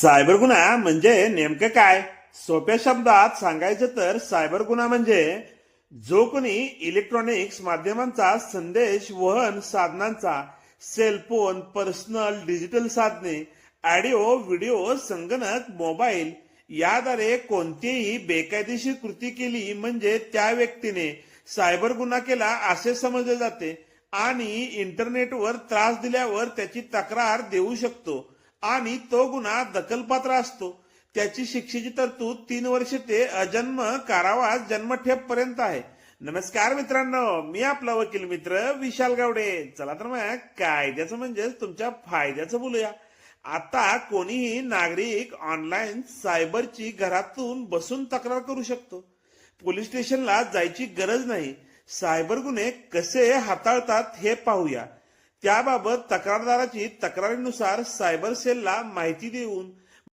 Cyber गुन्हा म्हणजे नेमकं काय? सोप्या शब्दात सांगायचं तर सायबर गुन्हा म्हणजे जो कोणी इलेक्ट्रॉनिक्स माध्यमांचा संदेश वहन साधनांचा सेलफोन पर्सनल डिजिटल साधने ऑडिओ व्हिडिओ संगणक मोबाईल याद्वारे कोणतीही बेकायदेशीर कृती केली म्हणजे त्या व्यक्तीने सायबर गुन्हा केला असे समजले जाते आणि इंटरनेटवर त्रास दिल्यावर त्याची तक्रार देऊ शकतो. आणि तो गुन्हा दखलपात्र असतो. त्याची शिक्षेची तरतूद तीन वर्ष ते अजन्म कारावास जन्मठेप पर्यंत आहे. नमस्कार मित्रांनो मी आपला वकील मित्र विशाल गावडे. चला तर मग कायद्याचं म्हणजेच तुमच्या फायद्याचं बोलूया. आता कोणीही नागरिक ऑनलाईन सायबरची घरातून बसून तक्रार करू शकतो. पोलीस स्टेशनला जायची गरज नाही. सायबर गुन्हे कसे हाताळतात हे पाहूया. त्याबाबत तक्रारदाराची तक्रारीनुसार सायबर सेलला माहिती देऊन